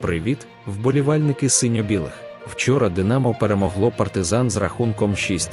Привіт, вболівальники синьо-білих. Вчора Динамо перемогло партизан з рахунком 6-2.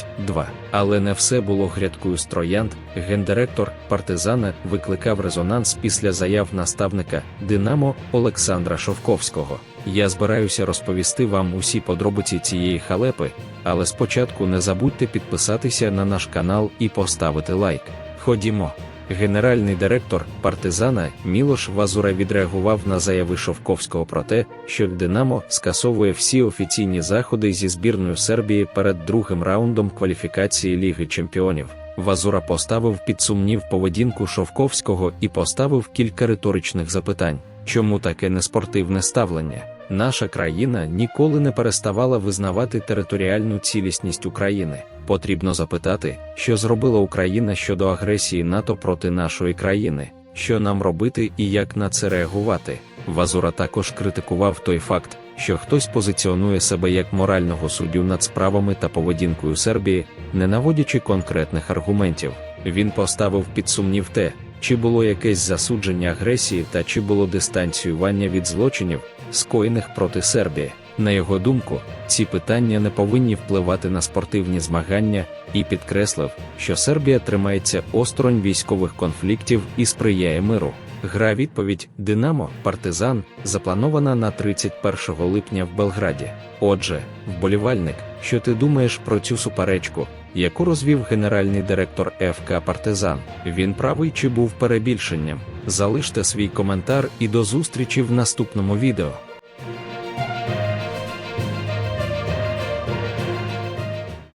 Але не все було грядкою з троянд. Гендиректор партизана викликав резонанс після заяв наставника Динамо Олександра Шовковського. Я збираюся розповісти вам усі подробиці цієї халепи, але спочатку не забудьте підписатися на наш канал і поставити лайк. Ходімо. Генеральний директор партизана Мілош Вазура відреагував на заяви Шовковського про те, що Динамо скасовує всі офіційні заходи зі збірною Сербії перед другим раундом кваліфікації Ліги Чемпіонів. Вазура поставив під сумнів поведінку Шовковського і поставив кілька риторичних запитань. Чому таке неспортивне ставлення? Наша країна ніколи не переставала визнавати територіальну цілісність України. Потрібно запитати, що зробила Україна щодо агресії НАТО проти нашої країни, що нам робити і як на це реагувати. Вазура також критикував той факт, що хтось позиціонує себе як морального суддю над справами та поведінкою Сербії, не наводячи конкретних аргументів. Він поставив під сумнів те, чи було якесь засудження агресії та чи було дистанціювання від злочинів, скоєних проти Сербії. На його думку, ці питання не повинні впливати на спортивні змагання і підкреслив, що Сербія тримається осторонь військових конфліктів і сприяє миру. Гра відповідь Динамо Партизан запланована на 31 липня в Белграді. Отже, вболівальник, що ти думаєш про цю суперечку, яку розвів генеральний директор ФК Партизан? Він правий чи був перебільшенням? Залиште свій коментар і до зустрічі в наступному відео.